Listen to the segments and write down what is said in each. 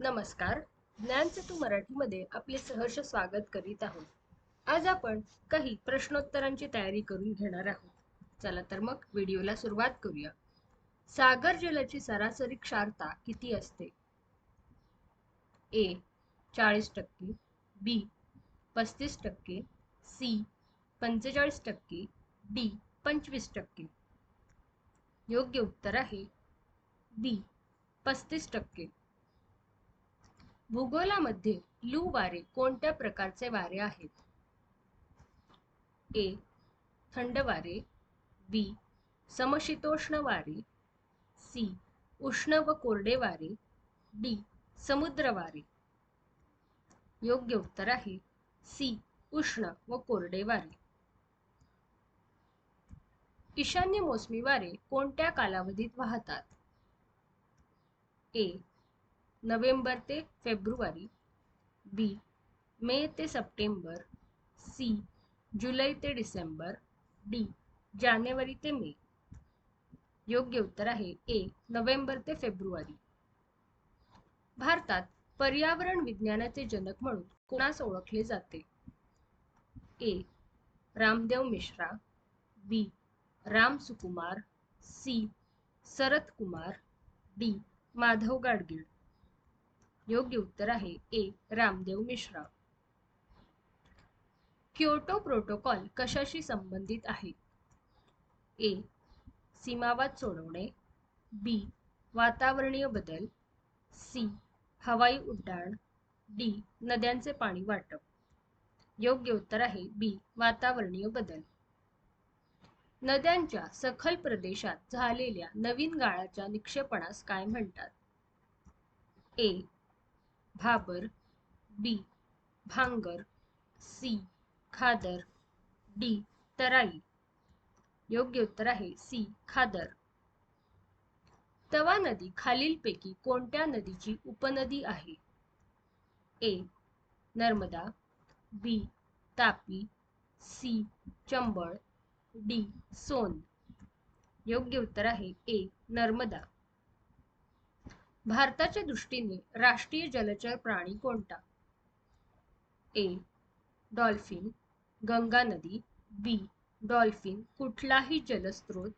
नमस्कार. ज्ञानसेतू मराठीमध्ये आपले सहर्ष स्वागत करीत आहोत. आज आपण काही प्रश्नोत्तरांची तयारी करून घेणार आहोत. चला तर मग व्हिडिओला सुरुवात करूया. सागर जलाची सरासरी क्षारता किती असते? ए चाळीस टक्के. बी पस्तीस टक्के. सी पंचेचाळीस टक्के. डी पंचवीस टक्के. योग्य उत्तर आहे बी पस्तीस टक्के. भूगोलामध्ये लू वारे कोणत्या प्रकारचे वारे आहेत? ए. थंड वारे बी. समशीतोष्ण वारे सी. उष्ण व कोरडे वारे डी. समुद्र वारे. योग्य उत्तर आहे सी. उष्ण व कोरडे वारे. ईशान्य मोसमी वारे कोणत्या कालावधीत वाहतात? ए. नोव्हेंबर ते फेब्रुवारी बी मे ते सप्टेंबर सी जुलै ते डिसेंबर डी जानेवारी ते मे. योग्य उत्तर आहे ए नोव्हेंबर ते फेब्रुवारी. भारतात पर्यावरण विज्ञानाचे जनक म्हणून कोणास ओळखले जाते? A Ramdev Mishra. B Ram Sukumar. C Sarat Kumar. D Madhav Gadgil. योग्य उत्तर आहे A Ramdev Mishra. Kyoto protocol कशाशी संबंधित आहे? ए सीमावाद सोडवणे. बी वातावरणीय बदल. सी हवाई उड्डाण. डी नद्यांचे पाणी वाटप. योग्य उत्तर आहे बी वातावरणीय बदल. नद्यांच्या सखल प्रदेशात झालेल्या नवीन गाळाच्या निक्षेपणास काय म्हणतात? ए भाबर बी भांगर सी खादर डी तराई. योग्य उत्तर आहे सी खादर. तवा नदी खालीलपैकी कोणत्या नदीची उपनदी आहे? A Narmada B Tapi C Chambal D Son. योग्य उत्तर आहे ए नर्मदा. भारताच्या दृष्टीने राष्ट्रीय जलचर प्राणी कोणता? ए डॉल्फिन गंगा नदी बी डॉल्फिन कुठलाही जलस्रोत.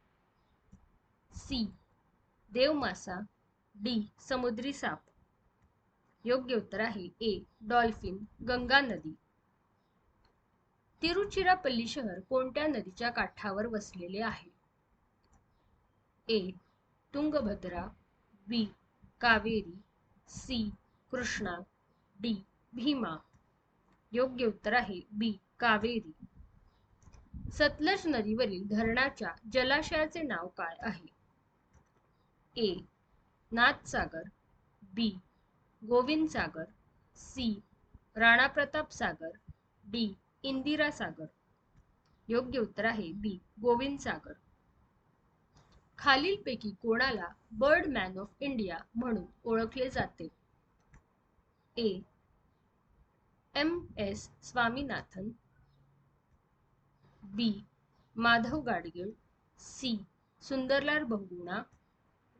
सी देवमासा डी समुद्री साप. योग्य उत्तर आहे ए डॉल्फिन गंगा नदी. तिरुचिरापल्ली शहर कोणत्या नदीच्या काठावर वसलेले आहे? A Tungabhadra B Kaveri C Krishna D Bhima. योग्य उत्तर आहे बी कावेरी. सतलज नदीवरील धरणाच्या जलाशयाचे नाव काय आहे? A Nathsagar B Govind Sagar C Rana Pratap Sagar D Indira Sagar योग्य उत्तर आहे बी गोविंद सागर खालीलपैकी कोणाला बर्ड मॅन ऑफ इंडिया म्हणून ओळखले जाते? A. M. S. Swaminathan B. Madhav Gadgil C. Sundarlal Bahuguna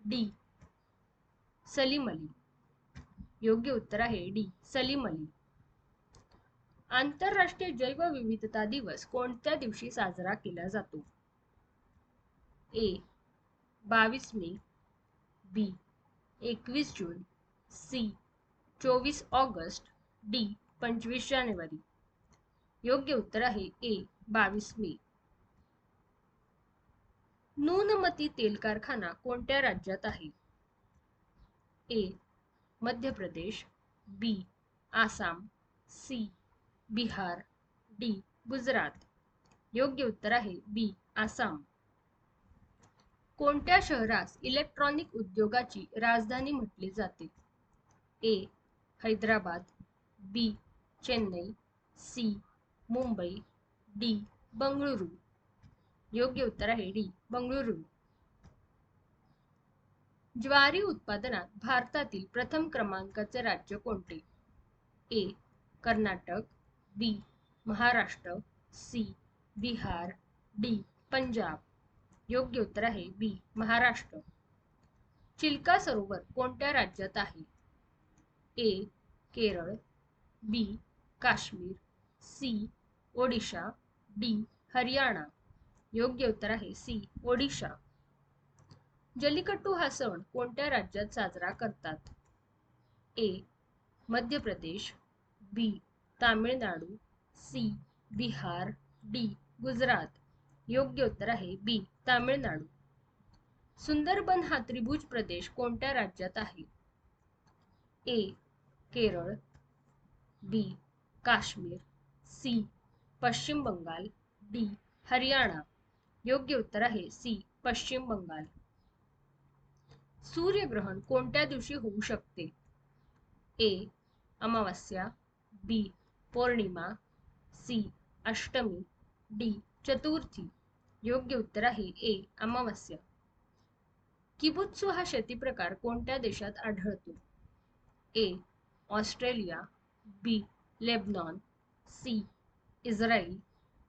D. Salim Ali. योग्य उत्तर आहे डी. सलीम अली. आंतरराष्ट्रीय जैवविविधता दिवस कोणत्या दिवशी साजरा केला जातो? ए. बावीस मे बी एकवीस जून सी चोवीस ऑगस्ट डी पंचवीस जानेवारी. योग्य उत्तर आहे ए बावीस मे. नूनमती तेल कारखाना कोणत्या राज्यात आहे? A Madhya Pradesh B Assam C Bihar D Gujarat. योग्य उत्तर आहे बी आसाम. कोणत्या शहरास इलेक्ट्रॉनिक उद्योगाची राजधानी म्हटले जाते? A Hyderabad B Chennai C Mumbai D Bengaluru. योग्य उत्तर आहे डी बंगळुरू. ज्वारी उत्पादनात भारतातील प्रथम क्रमांकाचे राज्य कोणते? A Karnataka B Maharashtra C Bihar D Punjab. योग्य उत्तर आहे बी महाराष्ट्र. चिल्का सरोवर कोणत्या राज्यात आहे? A Kerala B Kashmir C Odisha D Haryana. योग्य उत्तर आहे सी ओडिशा. जल्लिकट्टू हा सण कोणत्या राज्यात साजरा करतात? A Madhya Pradesh B Tamil Nadu C Bihar D Gujarat. योग्य उत्तर आहे बी तामिळनाडू. सुंदरबन हा त्रिभुज प्रदेश कोणत्या राज्यात आहे? A Kerala. B Kashmir. C Paschim Bengal. D Haryana. योग्य उत्तर आहे सी पश्चिम बंगाल. सूर्यग्रहण कोणत्या दिवशी होऊ शकते? A Amavasya. B Purnima. C Ashtami. D चतुर्थी. योग्य उत्तर आहे ए अमावस्या. किबुत्सू हा शेतीप्रकार कोणत्या देशात आढळतो? A Australia B Lebanon C Israel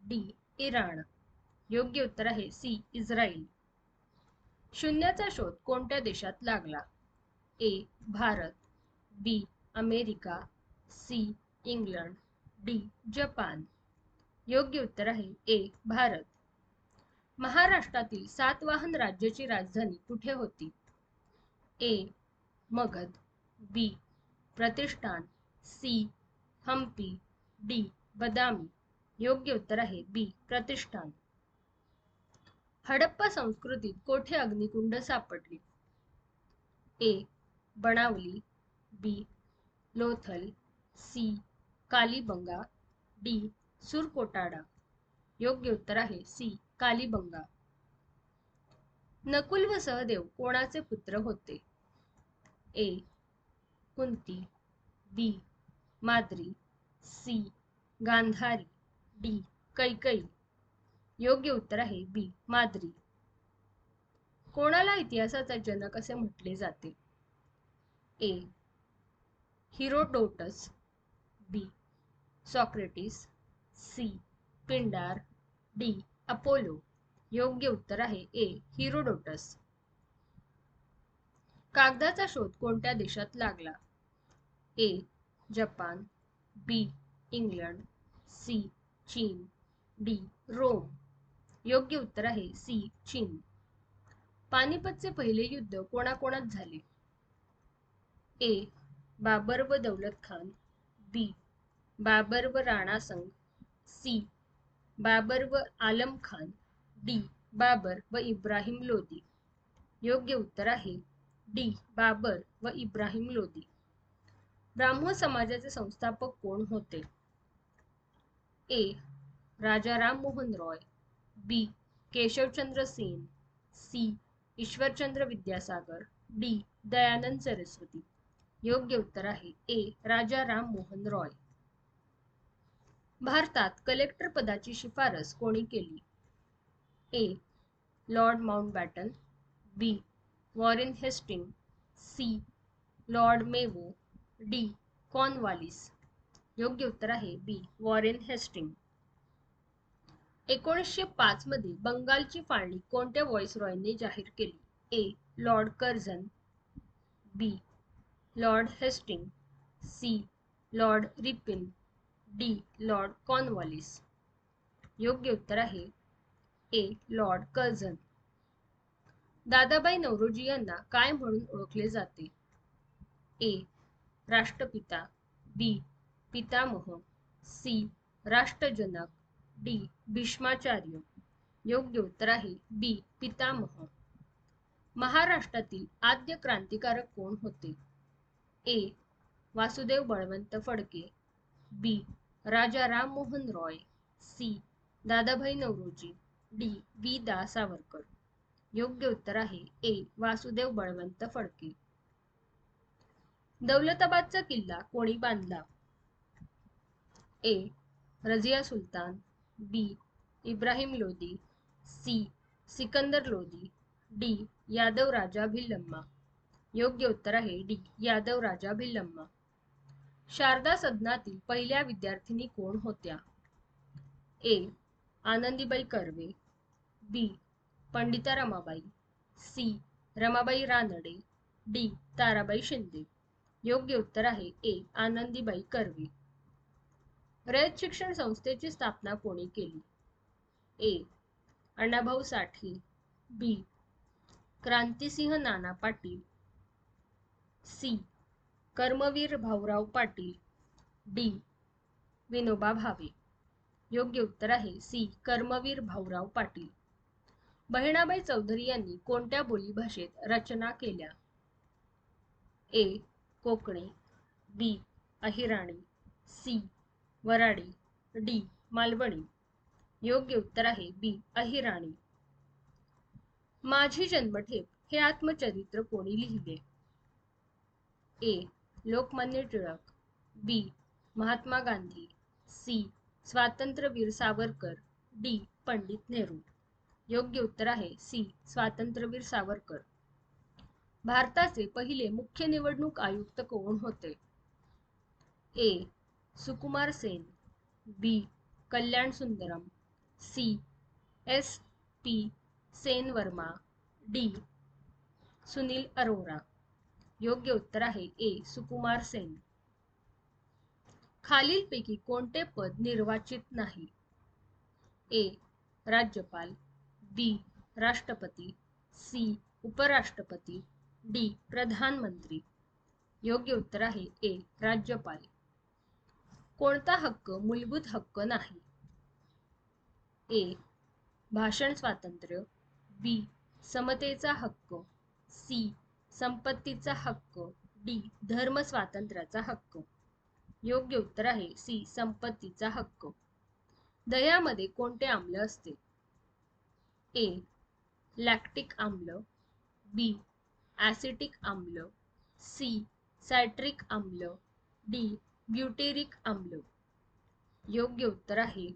D Iran. योग्य उत्तर आहे सी इस्रायल. शून्याचा शोध कोणत्या देशात लागला? A Bharat B America C England D Japan. योग्य उत्तर आहे एक भारत. महाराष्ट्रातील सातवाहन राज्याची राजधानी कुठे होती? A Magadh B Pratishthan C Hampi D Badami. योग्य उत्तर आहे बी प्रतिष्ठान. हडप्पा संस्कृतीत कोठे अग्निकुंड सापडले? A Banawali B Lothal C Kalibangan D Surkotada. योग्य उत्तर आहे सी कालीबंगा. नकुल व सहदेव कोणाचे पुत्र होते? A Kunti. B Madri. C Gandhari. D Kaikeyi. योग्य उत्तर आहे बी माद्री. कोणाला इतिहासाचा जनक असे म्हटले जाते? A Herodotus. B Socrates. C. Pindar D. Apollo. योग्य उत्तर आहे ए. हिरोडोटस. कागदाचा शोध कोणत्या देशात लागला? A. Japan B. England C. चीन डी. रोम. योग्य उत्तर आहे सी. चीन. पानिपतचे पहिले युद्ध कोणाकोणात झाले? ए. बाबर व दौलत खान बी. बाबर व राणा संघ सी. बाबर व आलम खान. डी. बाबर व इब्राहिम लोदी योग्य उत्तर आहे. डी. बाबर व इब्राहिम लोदी ब्राह्मण समाजाचे संस्थापक कोण होते? A. Raja Rammohan Roy. B. Keshavchandra Sen. C. Ishwarchandra Vidyasagar. D. Dayanand Saraswati. योग्य उत्तर आहे. ए. राजा राम मोहन रॉय. भारतात कलेक्टर पदाची शिफारस कोणी केली? A Lord Mountbatten B Warren Hastings C Lord Mayo D Cornwallis योग्य उत्तर आहे बी वॉरेन हेस्टिंग एकोणीसशे पाच मध्ये बंगालची फाळणी कोणत्या रॉयने जाहीर केली? A Lord Curzon B Lord Hasting C Lord Ripon D. Lord Cornwallis. योग्य उत्तर आहे A. Lord Curzon. Dadabhai Naoroji यांना काय म्हणून ओळखले जाते? ए. राष्ट्रपिता. बी. पितामह. सी. राष्ट्रजनक. डी. भीष्माचार्य. योग्य उत्तर आहे बी. पितामह. महाराष्ट्रातील आद्य क्रांतिकारक कोण होते? A. Vasudev Balwant Phadke. B. Raja Rammohan Roy C. Dadabhai Naoroji D. V. D Savarkar योग्य उत्तर आहे ए. वासुदेव बळवंत फडके. दौलताबादचा किल्ला कोणी बांधला? A. Razia Sultan B. Ibrahim Lodi C. Sikandar Lodi D. Yadav Raja Bhillamma. योग्य उत्तर आहे डी. यादव राजा भिल्लम्मा. शारदा सदनातील पहिल्या विद्यार्थिनी कोण होत्या? A. Anandibai Karve B. Pandita Ramabai C. Ramabai Ranade D. Tarabai Shinde. योग्य उत्तर आहे ए. आनंदीबाई कर्वे. रयत शिक्षण संस्थेची स्थापना कोणी केली? A. Annabhau Sathe B. Krantisinh Nana Patil C. Karmaveer Bhaurao Patil D. Vinoba Bhave. योग्य उत्तर आहे सी. कर्मवीर भाऊराव पाटील. बहिणाबाई चौधरी यांनी कोणत्या बोलीभाषेत रचना केल्या? A. Konkani B. Ahirani C. Varhadi D. Malvani. योग्य उत्तर आहे बी. अहिराणी. माझी जन्मठेप हे आत्मचरित्र कोणी लिहिले? A. Lokmanya Tilak B. Mahatma Gandhi C. Swatantryaveer Savarkar D. Pandit Nehru. योग्य उत्तर आहे सी. स्वातंत्र्यवीर सावरकर. भारताचे पहिले मुख्य निवडणूक आयुक्त कोण होते? A. Sukumar Sen B. Kalyan Sundaram C. S. P. Sen Verma D. Sunil Arora. योग्य उत्तर आहे ए. सुकुमार सेन. खालीलपैकी कोणते पद निर्वाचित नाही? ए. राज्यपाल. बी. राष्ट्रपती. सी. उपराष्ट्रपती. डी. प्रधानमंत्री. योग्य उत्तर आहे ए. राज्यपाल. कोणता हक्क मूलभूत हक्क नाही? ए. भाषण स्वातंत्र्य. बी. समतेचा हक्क. सी. संपत्तीचा हक्क. डी. धर्म स्वातंत्र्याचा हक्क. योग्य उत्तर आहे सी. संपत्तीचा हक्क. दह्यामध्ये कोणते आम्ल असते? ए. लॅक्टिक आम्ल. बी. ॲसिटिक आम्ल. सी. सायट्रिक आम्ल. डी. ब्युटेरिक आम्ल. योग्य उत्तर आहे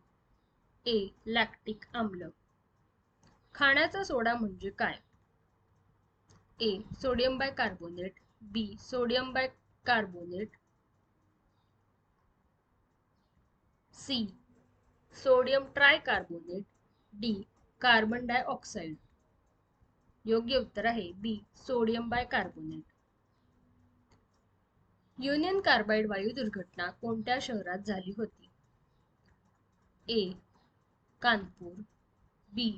ए. लॅक्टिक आम्ल. खाण्याचा सोडा म्हणजे काय? A sodium bicarbonate B sodium bicarbonate C sodium tricarbonate D carbon dioxide योग्य उत्तर आहे B sodium bicarbonate Union Carbide वायू दुर्घटना कोणत्या शहरात झाली होती? A Kanpur B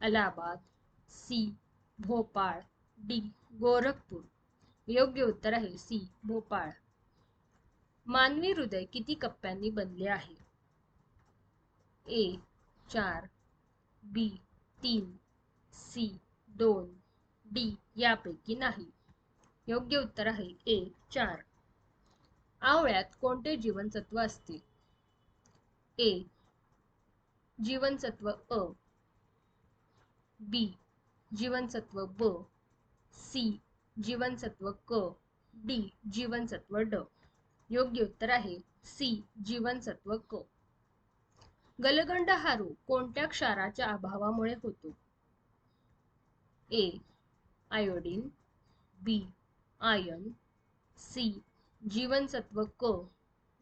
Allahabad C Bhopal. D Gorakhpur. योग्य उत्तर आहे सी भोपाळ. मानवी हृदय किती कप्प्यांनी बनले आहे? ए चार बी तीन सी दोन डी यापैकी नाही. योग्य उत्तर आहे ए चार. आवळ्यात कोणते जीवनसत्व असते? ए जीवनसत्व अ. बी जीवनसत्व ब. सी जीवनसत्व क डी जीवनसत्व ड. योग्य उत्तर आहे सी जीवनसत्व क. गलगंड हा रोग कोणत्या क्षाराच्या अभावामुळे होतो? A iodine B iron C जीवनसत्व क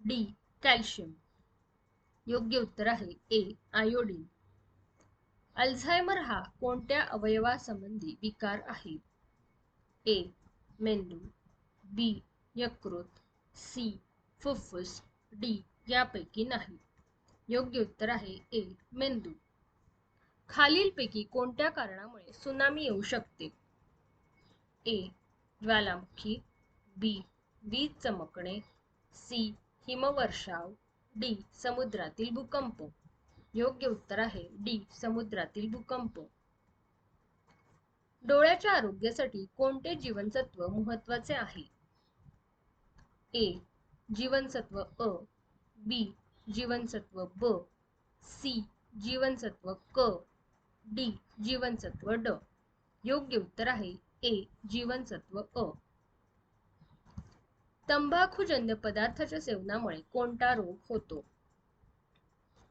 डी कॅल्शियम. योग्य उत्तर आहे ए आयोडीन. अल्झायमर हा कोणत्या अवयवासंबंधी विकार आहे? ए मेंदू. बी यकृत. सी फुफ्फुस. डी यापैकी नाही. योग्य उत्तर आहे ए मेंदू. खालीलपैकी कोणत्या कारणामुळे सुनामी येऊ शकते? ए ज्वालामुखी. बी वीज चमकणे. सी हिमवर्षाव. डी समुद्रातील भूकंप. योग्य उत्तर आहे डी समुद्रातील भूकंप. डोळ्याच्या आरोग्यासाठी कोणते जीवनसत्व महत्त्वाचे आहे? ए जीवनसत्व अ बी जीवनसत्व ब सी जीवनसत्व क डी जीवनसत्व ड. योग्य उत्तर आहे ए जीवनसत्व अ. तंबाखूजन्य पदार्थाच्या सेवनामुळे कोणता रोग होतो?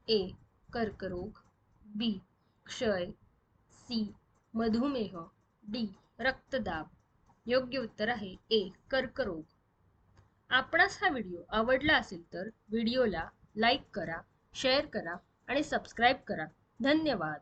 ए कर्करोग बी क्षय सी मधुमेह डी रक्तदाब. योग्य उत्तर आहे ए कर्करोग. आपणास हा व्हिडिओ आवडला असेल तर व्हिडिओला लाईक करा शेअर करा आणि सबस्क्राईब करा. धन्यवाद.